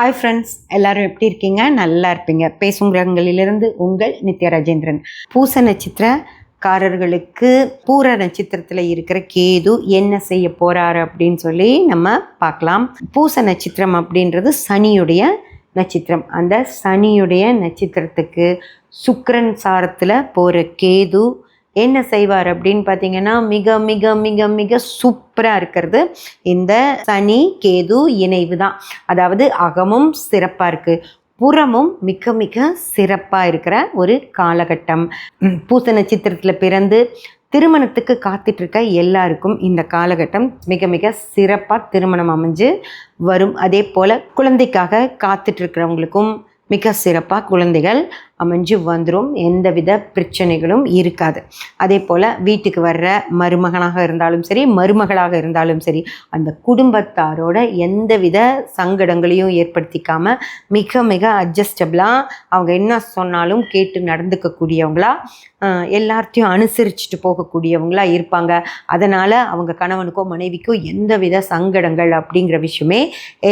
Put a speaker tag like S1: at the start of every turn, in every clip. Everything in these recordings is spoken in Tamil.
S1: ஹாய் ஃப்ரெண்ட்ஸ் எல்லாரும் எப்படி இருக்கீங்க? நல்லா இருப்பீங்க. பேசும் கிரகங்களிலிருந்து உங்கள் நித்ய ராஜேந்திரன். பூச நட்சத்திரக்காரர்களுக்கு பூர நட்சத்திரத்தில் இருக்கிற கேது என்ன செய்ய போகிறாரு அப்படின்னு சொல்லி நம்ம பார்க்கலாம். பூச நட்சத்திரம் அப்படின்றது சனியுடைய நட்சத்திரம். அந்த சனியுடைய நட்சத்திரத்துக்கு சுக்கரன் சாரத்தில் போகிற கேது என்ன செய்வார் அப்படின்னு பார்த்தீங்கன்னா மிக மிக மிக மிக சூப்பராக இருக்கிறது. இந்த சனி கேது இணைவு தான் அதாவது அகமும் சிறப்பாக இருக்குது புறமும் மிக மிக சிறப்பாக இருக்கிற ஒரு காலகட்டம். பூச நட்சத்திரத்தில் பிறந்து திருமணத்துக்கு காத்துட்ருக்க எல்லாருக்கும் இந்த காலகட்டம் மிக மிக சிறப்பாக திருமணம் அமைஞ்சு வரும். அதே போல் குழந்தைக்காக காத்துட்ருக்கிறவங்களுக்கும் மிக சிறப்பாக குழந்தைகள் அமைஞ்சு வந்துடும் எந்தவித பிரச்சனைகளும் இருக்காது. அதே போல் வீட்டுக்கு வர்ற மருமகனாக இருந்தாலும் சரி மருமகளாக இருந்தாலும் சரி அந்த குடும்பத்தாரோட எந்தவித சங்கடங்களையும் ஏற்படுத்திக்காம மிக மிக அட்ஜஸ்டபிளாக அவங்க என்ன சொன்னாலும் கேட்டு நடந்துக்கக்கூடியவங்களா எல்லார்ட்டையும் அனுசரிச்சுட்டு போகக்கூடியவங்களா இருப்பாங்க. அதனால் அவங்க கணவனுக்கோ மனைவிக்கோ எந்தவித சங்கடங்கள் அப்படிங்கிற விஷயமே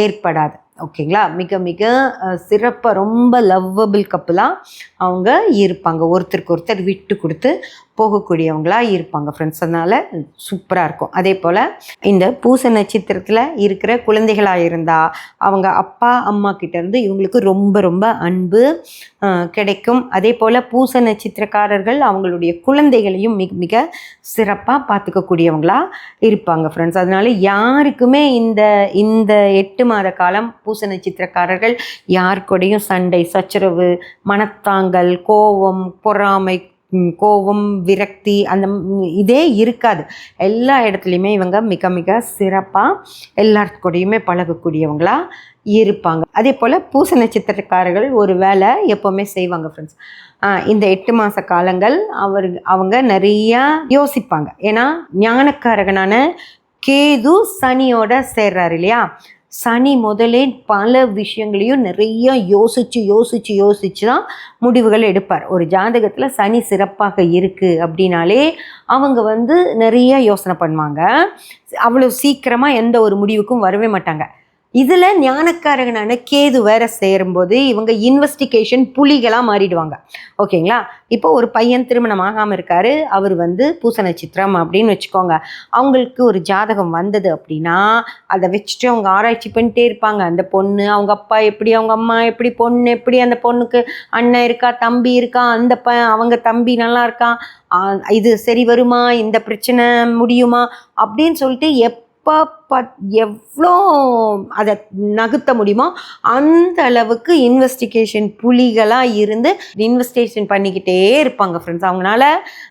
S1: ஏற்படாது. ஓகேங்களா? மிக மிக சிறப்பாக ரொம்ப லவ்வபிள் கப்புலாக அவங்க இருப்பாங்க. ஒருத்தருக்கு ஒருத்தர் விட்டு கொடுத்து போகக்கூடியவங்களா இருப்பாங்க ஃப்ரெண்ட்ஸ் அதனால் சூப்பராக இருக்கும். அதே போல் இந்த பூச நட்சத்திரத்தில் இருக்கிற குழந்தைகளாக இருந்தால் அவங்க அப்பா அம்மா கிட்டேருந்து இவங்களுக்கு ரொம்ப ரொம்ப அன்பு கிடைக்கும். அதே போல் பூச நட்சத்திரக்காரர்கள் அவங்களுடைய குழந்தைகளையும் மிக மிக சிறப்பாக பார்த்துக்கக்கூடியவங்களா இருப்பாங்க ஃப்ரெண்ட்ஸ் அதனால யாருக்குமே இந்த இந்த எட்டு மாத காலம் பூச நட்சத்திரக்காரர்கள் யார் கூடயும் சண்டை சச்சரவு மனத்தாங்கல் கோபம் பொறாமை கோபம் விரக்தி அந்த இதே இருக்காது. எல்லா இடத்துலையுமே இவங்க மிக மிக சிறப்பாக எல்லாத்துக்கூடையுமே கூடயுமே பழகக்கூடியவங்களா இருப்பாங்க. அதே போல் பூச நட்சத்திரக்காரர்கள் ஒரு வேலை எப்போவுமே செய்வாங்க ஃப்ரெண்ட்ஸ் இந்த எட்டு மாத காலங்கள் அவர் அவங்க நிறையா யோசிப்பாங்க. ஏன்னா ஞானக்காரகனான கேது சனியோட சேர்றாரு இல்லையா? சனி முதலே பல விஷயங்களையும் நிறைய யோசித்து யோசித்து யோசித்து தான் முடிவுகள் எடுப்பார். ஒரு ஜாதகத்தில் சனி சிறப்பாக இருக்குது அப்படின்னாலே அவங்க வந்து நிறைய யோசனை பண்ணுவாங்க. அவ்வளோ சீக்கிரமாக எந்த ஒரு முடிவுக்கும் வரவே மாட்டாங்க. இதில் ஞானக்காரகனான கேது வேற சேரும்போது இவங்க இன்வெஸ்டிகேஷன் புலிகளாக மாறிடுவாங்க. ஓகேங்களா? இப்போ ஒரு பையன் திருமணம் ஆகாமல் இருக்காரு. அவர் வந்து பூச நட்சத்திரம் அப்படின்னு வச்சுக்கோங்க. அவங்களுக்கு ஒரு ஜாதகம் வந்தது அப்படின்னா அதை வச்சுட்டு அவங்க ஆராய்ச்சி பண்ணிட்டே இருப்பாங்க. அந்த பொண்ணு அவங்க அப்பா எப்படி அவங்க அம்மா எப்படி பொண்ணு எப்படி அந்த பொண்ணுக்கு அண்ணன் இருக்கா தம்பி இருக்கா அந்த ப அவங்க தம்பி நல்லா இருக்கான் இது சரி வருமா இந்த பிரச்சனை முடியுமா அப்படின்னு சொல்லிட்டு எப் எவ்வளோ அதை நகர்த்த முடியுமோ அந்த அளவுக்கு இன்வெஸ்டிகேஷன் புலிகளாக இருந்து இன்வெஸ்டிகேஷன் பண்ணிக்கிட்டே இருப்பாங்க ஃப்ரெண்ட்ஸ் அவங்களால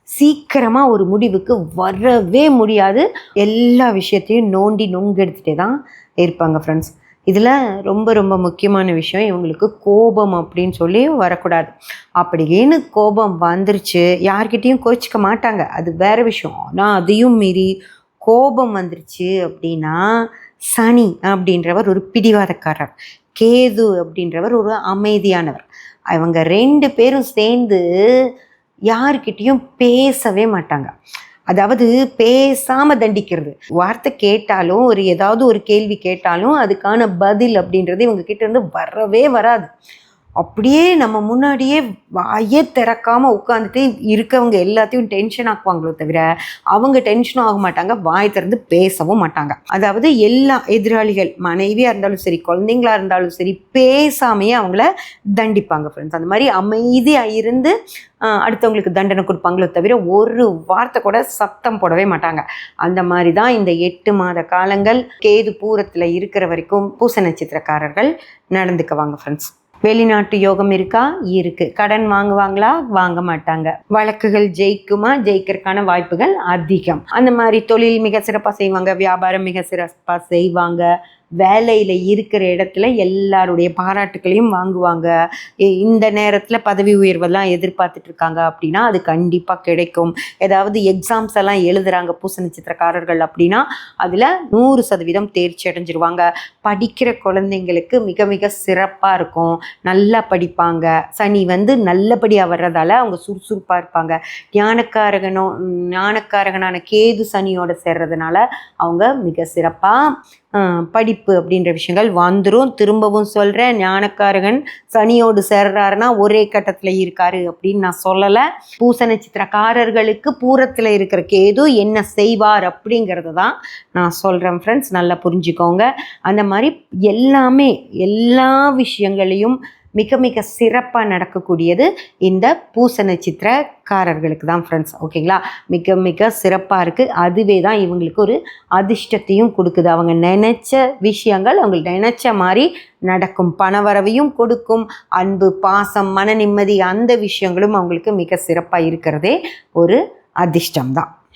S1: சீக்கிரமாக ஒரு முடிவுக்கு வரவே முடியாது. எல்லா விஷயத்தையும் நோண்டி நொங்கெடுத்துட்டே தான் இருப்பாங்க ஃப்ரெண்ட்ஸ் இதில் ரொம்ப ரொம்ப முக்கியமான விஷயம் இவங்களுக்கு கோபம் அப்படின்னு சொல்லி வரக்கூடாது. அப்படின்னு கோபம் வந்துருச்சு. யார்கிட்டேயும் கோச்சிக்க மாட்டாங்க. அது வேற விஷயம். ஆனால் அதையும் மீறி கோபம் வந்துருச்சு அப்படின்னா சனி அப்படின்றவர் ஒரு பிடிவாதக்காரர். கேது அப்படின்றவர் ஒரு அமைதியானவர். அவங்க ரெண்டு பேரும் சேர்ந்து யாருக்கிட்டேயும் பேசவே மாட்டாங்க. அதாவது பேசாம தண்டிக்கிறது. வார்த்தை கேட்டாலும் ஒரு ஏதாவது ஒரு கேள்வி கேட்டாலும் அதுக்கான பதில் அப்படின்றது இவங்க கிட்ட இருந்து வரவே வராது. அப்படியே நம்ம முன்னாடியே வாயே திறக்காம உட்காந்துட்டு இருக்கவங்க எல்லாத்தையும் டென்ஷன் ஆக்குவாங்களோ தவிர அவங்க டென்ஷனும் ஆக மாட்டாங்க வாய் திறந்து பேசவும் மாட்டாங்க. அதாவது எல்லா எதிராளிகள் மனைவியாக இருந்தாலும் சரி குழந்தைங்களா இருந்தாலும் சரி பேசாமையே அவங்கள தண்டிப்பாங்க ஃப்ரெண்ட்ஸ் அந்த மாதிரி அமைதியாக இருந்து அடுத்தவங்களுக்கு தண்டனை கொடுப்பாங்களோ தவிர ஒரு வார்த்தை கூட சத்தம் போடவே மாட்டாங்க. அந்த மாதிரி தான் இந்த எட்டு மாத காலங்கள் கேது பூரத்தில் இருக்கிற வரைக்கும் பூச நட்சத்திரக்காரர்கள் நடந்துக்குவாங்க ஃப்ரெண்ட்ஸ் வெளிநாட்டு யோகம் இருக்கா? இருக்கு. கடன் வாங்குவாங்களா? வாங்க மாட்டாங்க. வழக்குகள் ஜெயிக்குமா? ஜெயிக்கிறதுக்கான வாய்ப்புகள் அதிகம். அந்த மாதிரி தொழில் மிக சிறப்பாக செய்வாங்க. வியாபாரம் மிக சிறப்பாக செய்வாங்க. வேலையில் இருக்கிற இடத்துல எல்லாருடைய பாராட்டுகளையும் வாங்குவாங்க. இந்த நேரத்தில் பதவி உயர்வெல்லாம் எதிர்பார்த்துட்டு இருக்காங்க அப்படின்னா அது கண்டிப்பாக கிடைக்கும். ஏதாவது எக்ஸாம்ஸ் எல்லாம் எழுதுறாங்க பூச நட்சத்திரக்காரர்கள் அப்படின்னா அதில் நூறு சதவீதம் தேர்ச்சி அடைஞ்சிருவாங்க. படிக்கிற குழந்தைங்களுக்கு மிக மிக சிறப்பாக இருக்கும். நல்லா படிப்பாங்க. சனி வந்து நல்லபடியாக வர்றதால அவங்க சுறுசுறுப்பாக இருப்பாங்க. ஞானக்காரகனோ ஞானக்காரகனான கேது சனியோட சேர்றதுனால அவங்க மிக சிறப்பாக படி படிப்பு அப்படின்ற விஷயங்கள் வந்துடும் திரும்பவும் சொல்கிறேன் ஞானக்காரகன் சனியோடு சேர்றாருன்னா ஒரே கட்டத்தில் இருக்காரு அப்படின்னு நான் சொல்லலை. பூச நட்சத்திரக்காரர்களுக்கு பூரத்தில் இருக்கிற கேது என்ன செய்வார் அப்படிங்கிறது தான் நான் சொல்கிறேன் ஃப்ரெண்ட்ஸ் நல்லா புரிஞ்சுக்கோங்க. அந்த மாதிரி எல்லாமே எல்லா விஷயங்களையும் மிக மிக சிறப்பாக நடக்கக்கூடியது இந்த பூச நட்சத்திரக்காரர்களுக்கு தான் ஃப்ரெண்ட்ஸ் ஓகேங்களா மிக மிக சிறப்பாக இருக்குது அதுவே தான் இவங்களுக்கு ஒரு அதிர்ஷ்டத்தையும் கொடுக்குது. அவங்க நினச்ச விஷயங்கள் அவங்களுக்கு நினச்ச மாதிரி நடக்கும். பணவரவையும் கொடுக்கும். அன்பு பாசம் மன நிம்மதி அந்த விஷயங்களும் அவங்களுக்கு மிக சிறப்பாக இருக்கிறதே ஒரு அதிர்ஷ்டம் தான்